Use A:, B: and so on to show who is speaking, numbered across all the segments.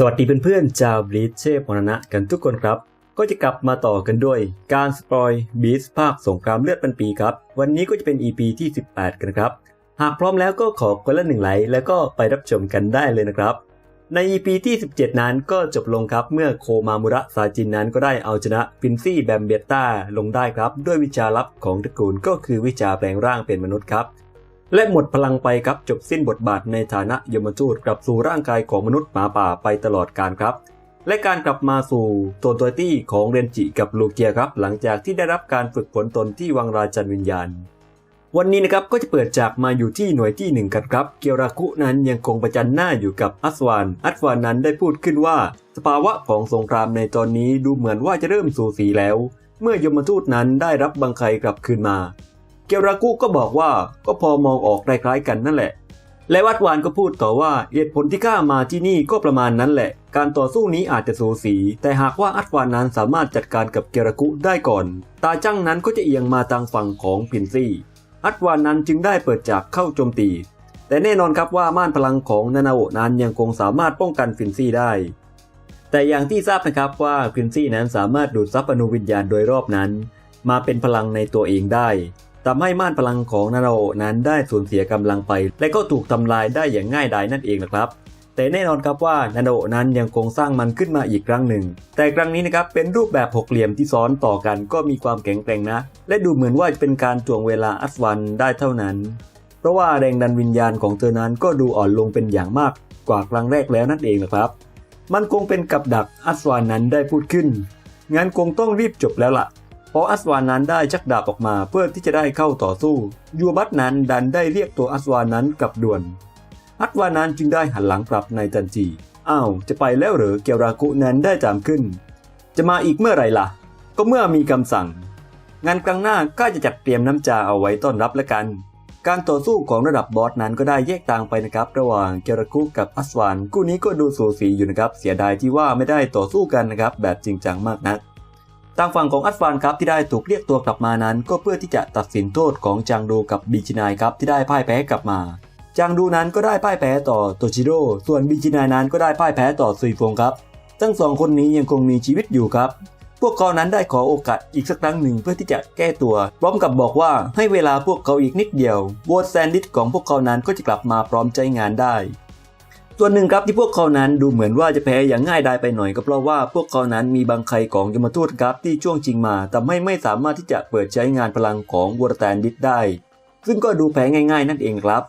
A: สวัสดีเพื่อนๆชาวบลีชเชฟมรณะกันทุกคนครับ ก็จะกลับมาต่อกันด้วย การสปอยบีสภาคสงครามเลือดพันปีครับ วันนี้ก็จะเป็น EP ที่ 18 กันครับ หากพร้อมแล้วก็ขอคนละหนึ่งไลค์แล้วก็ไปรับชมกันได้เลยนะครับ ใน EP ที่ 17 นั้นก็จบลงครับ เมื่อโคมามุระซาจินนั้นก็ได้เอาชนะฟินซี่แบมเบต้าลงได้ครับ ด้วยวิชาลับของตระกูลก็คือวิชาแปลงร่างเป็นมนุษย์ครับ และหมดพลังไปครับจบสิ้นบทบาทในฐานะยมทูตกลับสู่ร่างกายของมนุษย์หมาป่าไปตลอดการครับ และการกลับมาสู่ตัวตัวตี้ของเรนจิกับลูเกียครับ หลังจากที่ได้รับการฝึกฝนตนที่วังราชันวิญญาณ วันนี้นะครับก็จะเปิดจากมาอยู่ที่หน่วยที่หนึ่งกันครับ เกียวราคุนั้นยังคงประจันหน้าอยู่กับอัสวานอัสวานนั้นได้พูดขึ้นว่า สภาวะของสงครามในตอนนี้ดูเหมือนว่าจะเริ่มสูสีแล้ว เมื่อยมทูตนั้นได้รับบังไคกลับคืนมา เกียวรากุก็บอกว่าก็พอมองออกคล้ายๆกันนั่นแหละ และวัดวานก็พูดต่อว่าเหตุผลที่ข้ามาที่นี่ก็ประมาณนั้นแหละ การต่อสู้นี้อาจจะสูสี แต่หากว่าอัดวานนั้นสามารถจัดการกับเกียรากุได้ก่อน ตาจั้งนั้นก็จะเอียงมาทางฝั่งของพินซี่อัดวานนั้นจึงได้เปิดจากเข้าโจมตี แต่แน่นอนครับว่าม่านพลังของนานาโอนั้นยังคงสามารถป้องกันฟินซี่ได้แต่อย่างที่ทราบนะครับว่าฟินซี่นั้นสามารถดูดซับอนุวิญญาณโดยรอบนั้น มาเป็นพลังในตัวเองได้ ทำให้ม่านพลังของนาราโอะนั้นได้สูญเสียกำลังไป และก็ถูกทำลายได้อย่างง่ายดายนั่นเองนะครับแต่แน่นอนครับว่านาราโอะนั้นยังคงสร้างมันขึ้นมาอีกครั้งหนึ่ง แต่ครั้งนี้นะครับเป็นรูปแบบหกเหลี่ยมที่ซ้อนต่อกันก็มีความแข็งแกร่งนะ และดูเหมือนว่าจะเป็นการจวงเวลาอัสวันได้เท่านั้น เพราะว่าแรงดันวิญญาณของเธอนั้นก็ดูอ่อนลงเป็นอย่างมากกว่าครั้งแรกแล้วนั่นเองนะครับ มันคงเป็นกับดักอัสวานนั้นได้พูดขึ้นงั้นคงต้องรีบจบแล้วล่ะเพราะ ออัสวานนั้นได้ชักดาบออกมาเพื่อที่จะได้เข้าต่อสู้ ยูบัตนั้นดันได้เรียกตัวอัสวานนั้นกลับด่วน อัสวานนั้นจึงได้หันหลังกลับในทันทีอ้าวจะไปแล้วหรือเกียวรากุนั้นได้จามขึ้น จะมาอีกเมื่อไหร่ล่ะ ก็เมื่อมีคำสั่ง งานครั้งหน้าก็จะจัดเตรียมน้ำจาเอาไว้ต้อนรับแล้วกัน การต่อสู้ของระดับบอสนั้นก็ได้แยกต่างไปนะครับ ระหว่างเกียรากุกับอัสวานคู่นี้ก็ดูสูสีอยู่นะครับ เสียดายที่ว่าไม่ได้ต่อสู้กันนะครับแบบจริงจังมากนัก ทางฝั่งของอัสวานครับที่ได้ถูกเรียกตัวกลับมานั้น ก็เพื่อที่จะตัดสินโทษของจางดูกับบีจินายครับที่ได้พ่ายแพ้กลับมาจางดูนั้นก็ได้พ่ายแพ้ต่อโตชิโร่ส่วนบีจินายนั้นก็ได้พ่ายแพ้ต่อซุยฟงครับ ทั้งสองคนนี้ยังคงมีชีวิตอยู่ครับ พวกเขานั้นได้ขอโอกาสอีกสักครั้งหนึ่งเพื่อที่จะแก้ตัว พร้อมกับบอกว่าให้เวลาพวกเขาอีกนิดเดียวโวตแซนดิสของพวกเขานั้นก็จะกลับมาพร้อมใจงานได้ ส่วนหนึ่งครับที่พวกเขานั้นดูเหมือนว่าจะแพ้อย่างง่ายดายไปหน่อยก็เพราะว่าพวกเขานั้นมีบางใครของยมทูตครับที่ช่วงชิงมาทำให้ไม่สามารถที่จะเปิดใช้งานพลังของวอร์แตนดิสได้ ซึ่งก็ดูแพ้ง่าย ๆ นั่นเองครับ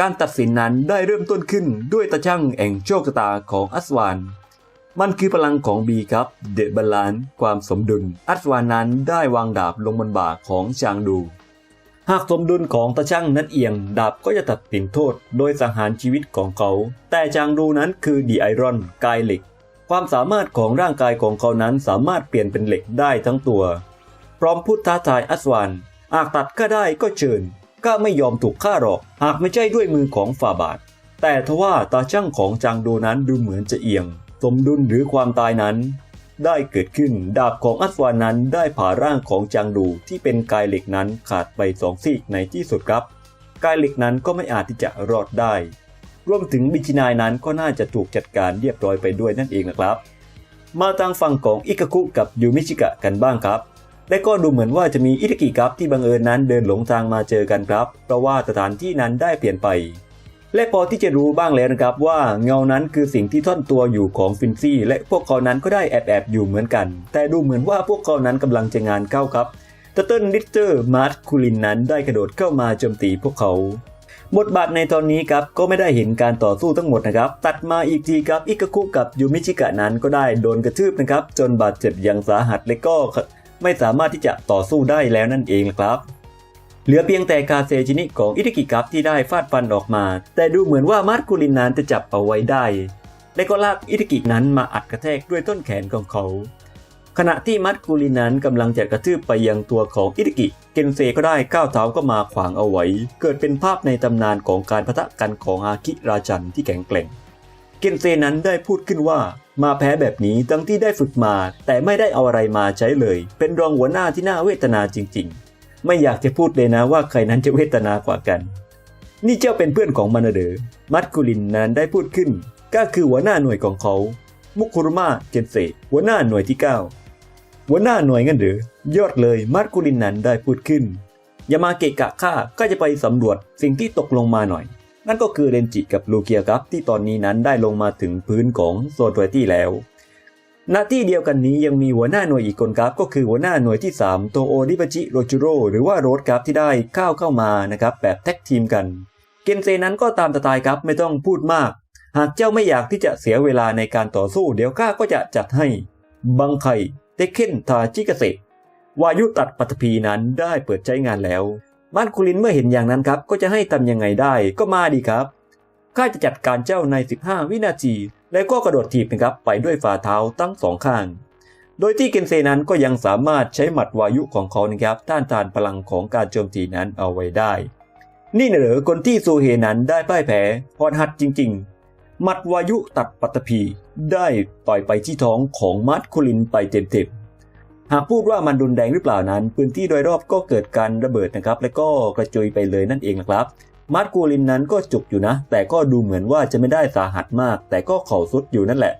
A: การตัดสินนั้นได้เริ่มต้นขึ้นด้วยตาช่างแห่งโชคชะตาของอัสวานมันคือพลังของบีครับเดบาลานความสมดุล อัศวานั้นได้วางดาบลงบนบ่าของจางดู หากสมดุลของตาช่างนั้นเอียง ดาบก็จะตัดสินโทษ โดยสังหารชีวิตของเขา แต่จางดูนั้นคือดีไอรอนกายเหล็ก ความสามารถของร่างกายของเขานั้นสามารถเปลี่ยนเป็นเหล็กได้ทั้งตัว พร้อมพูดท้าทายอัศวานหากตัดก็ได้ก็เชิญก็ไม่ยอมถูกฆ่าหรอก หากไม่ใช่ด้วยมือของฝ่าบาท แต่ทว่าตาช่างของจางดูนั้นดูเหมือนจะเอียง สมดุลหรือความตายนั้น ได้เกิดขึ้น ดาบของอัศวานั้นได้ผ่าร่างของจางดูที่เป็นกายเหล็กนั้นขาดไปสองซีกในที่สุดครับ กายเหล็กนั้นก็ไม่อาจที่จะรอดได้ รวมถึงบิจินายนั้นก็น่าจะถูกจัดการเรียบร้อยไปด้วยนั่นเองนะครับ มาทางฝั่งของอิกาคุกับยูมิชิกะกันบ้างครับและก็ดูเหมือนว่าจะมีอิตากิครับที่บังเอิญนั้นเดินหลงทางมาเจอกันครับ เพราะว่าสถานที่นั้นได้เปลี่ยนไป และพอที่จะรู้บ้างแล้วนะครับว่าเงานั้นคือสิ่งที่ท่อนตัวอยู่ของฟินซี่และพวกเขานั้นก็ได้แอบแอบๆอยู่เหมือนกัน แต่ดูเหมือนว่าพวกเขานั้นกำลังจะงานเข้าครับตเติ้ลลิตเตอร์มาร์ตคูลินนั้นได้กระโดดเข้ามาโจมตีพวกเขาบทบาทในตอนนี้ครับก็ไม่ได้เห็นการต่อสู้ทั้งหมดนะครับ ตัดมาอีกทีครับอิกาคุกับยูมิชิกะนั้นก็ได้โดนกระทืบนะครับ จนบาดเจ็บอย่างสาหัสและก็ไม่สามารถที่จะต่อสู้ได้แล้วนั่นเองครับ เหลือเพียงแต่กาเซจินิของอิตากิครับที่ได้ฟาดฟันออกมา แต่ดูเหมือนว่ามาร์คูลินนั้นจะจับเอาไว้ได้ และก็ลากอิตากินั้นมาอัดกระแทกด้วยต้นแขนของเขา ขณะที่มัดกูลินนั้นกำลังจะกระทืบไปยังตัวของอิตากิ เกนเซก็ได้ก้าวเท้าก็มาขวางเอาไว้ เกิดเป็นภาพในตำนานของการพะทะกันของอากิราจันที่แข็งแกร่ง เกนเซนั้นได้พูดขึ้นว่ามาแพ้แบบนี้ทั้งที่ได้ฝึกมา แต่ไม่ได้เอาอะไรมาใช้เลย เป็นรองหัวหน้าที่น่าเวทนาจริง ๆ ไม่อยากจะพูดเลยนะว่าใครนั้นจะเวทนากว่ากัน นี่เจ้าเป็นเพื่อนของมันเดอมัดกุลินนั้นได้พูดขึ้น ก็คือหัวหน้าหน่วยของเขา มุคุรุมะเกนเซหัวหน้าหน่วยที่ 9 หัวหน้าหน่วยงั้นหรือยอดเลยมาร์คุลินนั้นได้พูดขึ้น อย่ามาเกะกะข้าก็จะไปสำรวจสิ่งที่ตกลงมาหน่อย นั่นก็คือเรนจิกับลูเกียครับที่ตอนนี้นั้นได้ลงมาถึงพื้นของโซนทวตี้แล้ว หน้าที่เดียวกันนี้ยังมีหัวหน้าหน่วยอีกคนครับก็คือหัวหน้าหน่วยที่ 3 โตโอริบจิโรจูโรหรือว่าโรสครับที่ได้เข้าเข้ามานะครับแบบแท็กทีมกันเกนเซนั้นก็ตามสไตล์ครับไม่ต้องพูดมาก หากเจ้าไม่อยากที่จะเสียเวลาในการต่อสู้ เดี๋ยวข้าก็จะจัดให้บังไคเทเคนทาจิกเกษวายุตัดปัตภีนั้นได้เปิดใช้งานแล้วมานคุลินเมื่อเห็นอย่างนั้นครับ ก็จะให้ทำยังไงได้ก็มาดีครับข้าจะจัดการเจ้าใน 15 วินาที แล้วก็กระโดดถีบนะครับไปด้วยฝ่าเท้าทั้งสองข้าง โดยที่เกนเซนั้นก็ยังสามารถใช้หมัดวายุของเขานะครับต้านทานพลังของการโจมตีนั้นเอาไว้ได้ นี่นะเหรอคนที่ซูเฮนั้นได้พ่ายแพ้พรหัดจริง ๆ หมัดวายุตัดปัตตภีได้ต่อยไปที่ท้องของมัดคุลินไปเต็มๆ หากพูดว่ามันรุนแรงหรือเปล่านั้น พื้นที่โดยรอบก็เกิดการระเบิดนะครับ และก็กระจุยไปเลยนั่นเองนะครับ มัดกูลินนั้นก็จุกอยู่นะ แต่ก็ดูเหมือนว่าจะไม่ได้สาหัสมาก แต่ก็เข่าสุดอยู่นั่นแหละ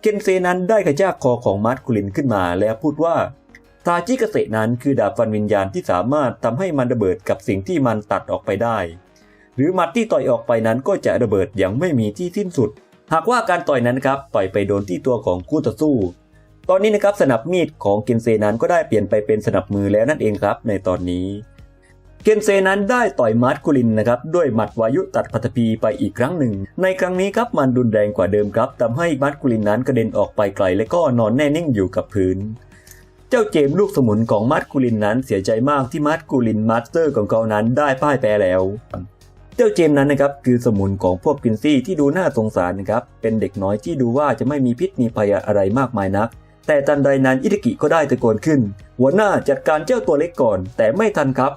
A: เคนเซนั้นได้กระชากคอของมัดกูลินขึ้นมาแล้วพูดว่าทาจิกเกษนั้นคือดาบฟันวิญญาณที่สามารถทำให้มันระเบิดกับสิ่งที่มันตัดออกไปได้ หรือมัดที่ต่อยออกไปนั้นก็จะระเบิดอย่างไม่มีที่สิ้นสุด หากว่าการต่อยนั้นครับต่อยไปโดนที่ตัวของคู่ต่อสู้ ตอนนี้นะครับสนับมีดของเกนเซนั้นก็ได้เปลี่ยนไปเป็นสนับมือแล้วนั่นเองครับในตอนนี้ เกนเซนั้นได้ต่อยมาร์ตคุลินนะครับด้วยหมัดวายุตัดพัตภีไปอีกครั้งหนึ่ง ในครั้งนี้ครับมันรุนแรงกว่าเดิมครับทำให้มาร์ตคุลินนั้นกระเด็นออกไปไกลและก็นอนแน่นิ่งอยู่กับพื้นเจ้าเจมลูกสมุนของมาร์ตคุลินนั้นเสียใจมากที่มาร์ตคุลินมาสเตอร์ของเขานั้นได้พ่ายแพ้แล้ว เจ้าเจมนั้นนะครับคือสมุนของพวกกินซี่ที่ดูน่าสงสารนะครับเป็นเด็กน้อยที่ดูว่าจะไม่มีพิษมีภัยอะไรมากมายนัก แต่ทันใดนั้นอิตากิก็ได้ตะโกนขึ้น หัวหน้าจัดการเจ้าตัวเล็กก่อน แต่ไม่ทันครับ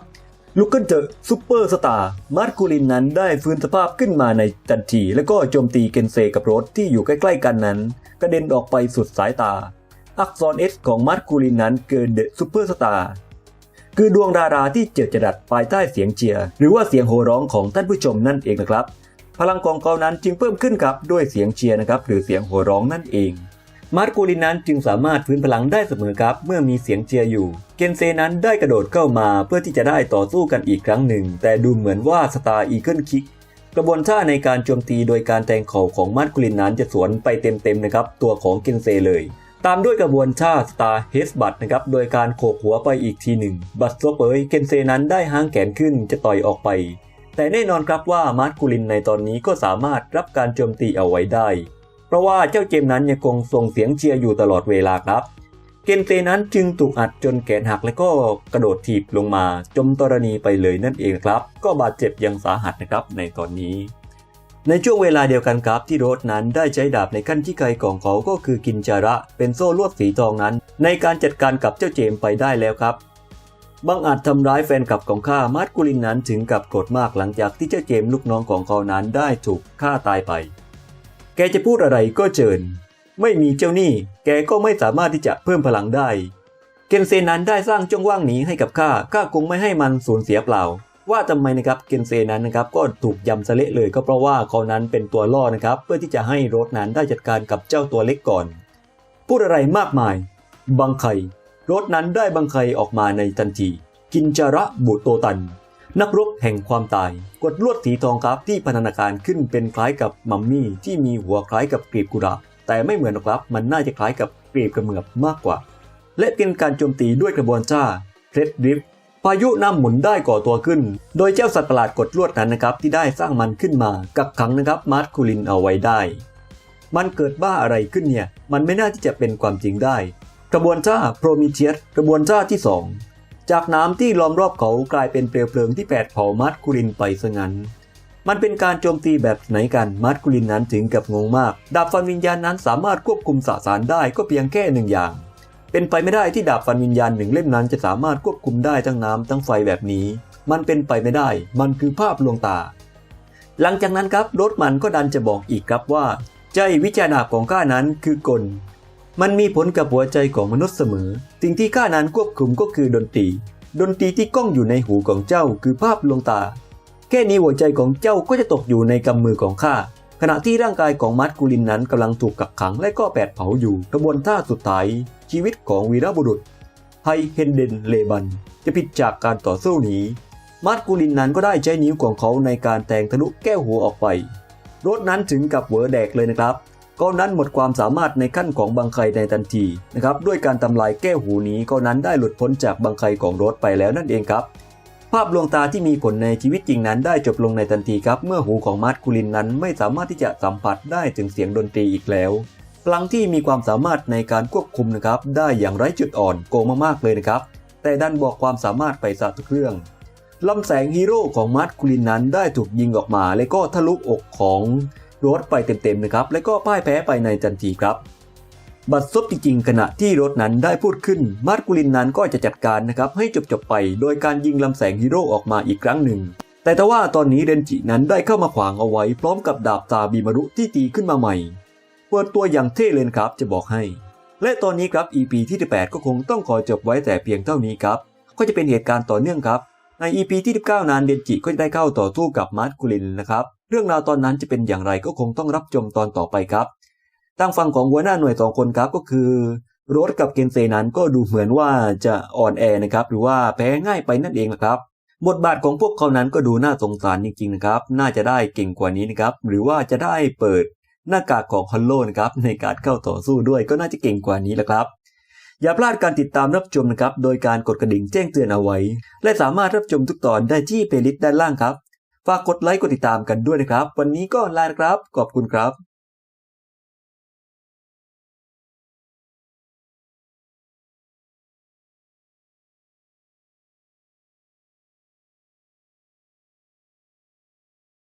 A: ลุกขึ้นเถอะซูเปอร์สตาร์มาร์คูลินนั้นได้ฟื้นสภาพขึ้นมาในทันที แล้วก็โจมตีเกนเซกับรถที่อยู่ใกล้ๆกันนั้น กระเด็นออกไปสุดสายตา อักษรเอสของมาร์คูลินนั้นเกิดเดอะซูเปอร์สตาร์คือดวงดาราที่เจิดจรัสภายใต้เสียงเชียร์หรือว่าเสียงโห่ร้องของท่านผู้ชมนั่นเองนะครับ พลังของเขานั้นจึงเพิ่มขึ้นครับด้วยเสียงเชียร์นะครับหรือเสียงโห่ร้องนั่นเอง มาร์กูลินนั้นจึงสามารถฟื้นพลังได้เสมอครับ เมื่อมีเสียงเชียร์อยู่ เกนเซนั้นได้กระโดดเข้ามาเพื่อที่จะได้ต่อสู้กันอีกครั้งหนึ่ง แต่ดูเหมือนว่าสตาร์อีเกิลคิกกระบวนท่าในการโจมตีโดยการแทงเข่าของมาร์กูลินนั้นจะสวนไปเต็มๆนะครับตัวของเกนเซเลย ตามด้วยกระบวนท่าสตาร์เฮสบัตนะครับโดยการโขกหัวไปอีกทีหนึ่ง บัตซบเอยเกนเซนั้นได้ห้างแขนขึ้นจะต่อยออกไป แต่แน่นอนครับว่ามาร์กูลินในตอนนี้ก็สามารถรับการโจมตีเอาไว้ได้ เพราะว่าเจ้าเจมส์นั้นยังคงส่งเสียงเชียร์อยู่ตลอดเวลาครับ เกนเซนั้นจึงถูกอัดจนแขนหักและก็กระโดดถีบลงมาจมตรณีไปเลยนั่นเองครับ ก็บาดเจ็บยังสาหัสนะครับในตอนนี้ ในช่วงเวลาเดียวกันครับที่โรสนั้นได้ใช้ดาบในขั้นที่ไกลของเขาก็คือกินจาระ เป็นโซ่ลวดสีทองนั้น ในการจัดการกับเจ้าเจมส์ไปได้แล้วครับบังอาจทำร้ายแฟนคลับของข้ามาร์ตกุลินนั้นถึงกับโกรธมากหลังจากที่เจ้าเจมส์ลูกน้องของเขานั้นได้ถูกฆ่าตายไป แกจะพูดอะไรก็เจิญ ไม่มีเจ้าหนี้แกก็ไม่สามารถที่จะเพิ่มพลังได้ เกนเซนั้นได้สร้างช่องว่างนี้ให้กับข้าข้าคงไม่ให้มันสูญเสียเปล่า ว่าทำไมนะครับเกนเซนั้นนะครับก็ถูกยำสะเละเลยก็เพราะว่าเขานั้นเป็นตัวล่อนะครับเพื่อที่จะให้รสนั้นได้จัดการกับเจ้าตัวเล็กก่อน พูดอะไรมากมาย บังไคโรสนั้นได้บังไคออกมาในทันทีกินจาระบุโตตัน นักรบแห่งความตาย กดลวดสีทองครับที่พันธนาการขึ้นเป็นคล้ายกับมัมมี่ที่มีหัวคล้ายกับกรีบกุระแต่ไม่เหมือนหรอกครับมันน่าจะคล้ายกับกรีบกระเมือบมากกว่า และเป็นการโจมตีด้วยกระบวนท่าเพลดดริฟพายุน้ำหมุนได้ก่อตัวขึ้น โดยเจ้าสัตว์ประหลาดกดลวดนั้นนะครับที่ได้สร้างมันขึ้นมากักขังนะครับมาร์ทคูลินเอาไว้ได้ มันเกิดบ้าอะไรขึ้นเนี่ยมันไม่น่าที่จะเป็นความจริงได้ กระบวนท่าโพรมิเทียสกระบวนท่าที่สอง จากน้ำที่ล้อมรอบเขากลายเป็นเปลวเพลิงที่แผดเผามัดกุลินไปซะงั้น มันเป็นการโจมตีแบบไหนกันมัดกุลินนั้นถึงกับงงมาก ดาบฟันวิญญาณนั้นสามารถควบคุมสสารได้ก็เพียงแค่หนึ่งอย่าง เป็นไปไม่ได้ที่ดาบฟันวิญญาณหนึ่งเล่มนั้นจะสามารถควบคุมได้ทั้งน้ำทั้งไฟแบบนี้ มันเป็นไปไม่ได้ มันคือภาพลวงตา หลังจากนั้นครับรถมันก็ดันจะบอกอีกครับว่าใจวิจารณาของข้านั้นคือกล มันมีผลกับหัวใจของมนุษย์เสมอ สิ่งที่ข้านั้นควบคุมก็คือดนตรี ดนตรีที่ก้องอยู่ในหูของเจ้าคือภาพลวงตา แค่นี้หัวใจของเจ้าก็จะตกอยู่ในกำมือของข้า ขณะที่ร่างกายของมัดกูลินนั้นกำลังถูกกักขังและก็แปดเผาอยู่กระบวนท่าสุดท้าย ชีวิตของวีรบุรุษไฮเฮนเดนเลบัน จะผิดจากการต่อสู้นี้มัดกูลินนั้นก็ได้ใช้นิ้วของเขาในการแทงทะลุแก้วหัวออกไป รถนั้นถึงกับเหวอแดกเลยนะครับ ก็นั้นหมดความสามารถในขั้นของบังไคในทันทีนะครับด้วยการทำลายแก้วหูนี้ก็นั้นได้หลุดพ้นจากบังไคของรถไปแล้วนั่นเองครับ ภาพลวงตาที่มีผลในชีวิตจริงนั้นได้จบลงในทันทีครับ เมื่อหูของมาร์ตคูลินนั้นไม่สามารถที่จะสัมผัสได้ถึงเสียงดนตรีอีกแล้วพลังที่มีความสามารถในการควบคุมนะครับได้อย่างไร้จุดอ่อนโกงมากๆเลยนะครับ แต่ดันบอกความสามารถไปซะทุกเรื่องลำแสงฮีโร่ของมาร์ตคูลินนั้นได้ถูกยิงออกมา และก็ทะลุอกของ รถไปเต็มๆนะครับ และก็พ่ายแพ้ไปในทันทีครับบัดซบจริงๆ ขณะที่รถนั้นได้พูดขึ้น มาร์กุลินนั้นก็จะจัดการนะครับให้จบๆไป โดยการยิงลำแสงฮีโร่ออกมาอีกครั้งหนึ่ง แต่ทว่าตอนนี้เรนจินั้นได้เข้ามาขวางเอาไว้ พร้อมกับดาบตาบีมารุที่ตีขึ้นมาใหม่เปิดตัวอย่างเท่เลยครับจะบอกให้ และตอนนี้ครับ EP ที่ 18 ก็คงต้องขอจบไว้แต่เพียงเท่านี้ครับก็จะเป็นเหตุการณ์ต่อเนื่องครับ ใน EP ที่ 19 นั้นเรนจิก็จะได้เข้าต่อสู้กับมาร์ตกุลินนะครับ เรื่องราวตอนนั้นจะเป็นอย่างไรก็คงต้องรับชมตอนต่อไปครับทางฝั่งของหัวหน้าหน่วยสองคนครับก็คือโรสกับเกนเซนั้นก็ดูเหมือนว่าจะอ่อนแอนะครับหรือว่าแพ้ง่ายไปนั่นเองนะครับ บทบาทของพวกเขานั้นก็ดูน่าสงสารจริงๆนะครับ น่าจะได้เก่งกว่านี้นะครับ หรือว่าจะได้เปิดหน้ากากของฮัลโลนะครับในการเข้าต่อสู้ด้วยก็น่าจะเก่งกว่านี้แหละครับ อย่าพลาดการติดตามรับชมนะครับ โดยการกดกระดิ่งแจ้งเตือนเอาไว้ และสามารถรับชมทุกตอนได้ที่เพลย์ลิสต์ด้านล่างครับ ฝากกดไลค์กดติดตามกันด้วยนะครับ วันนี้ก็ลานะครับ ขอบคุณครับ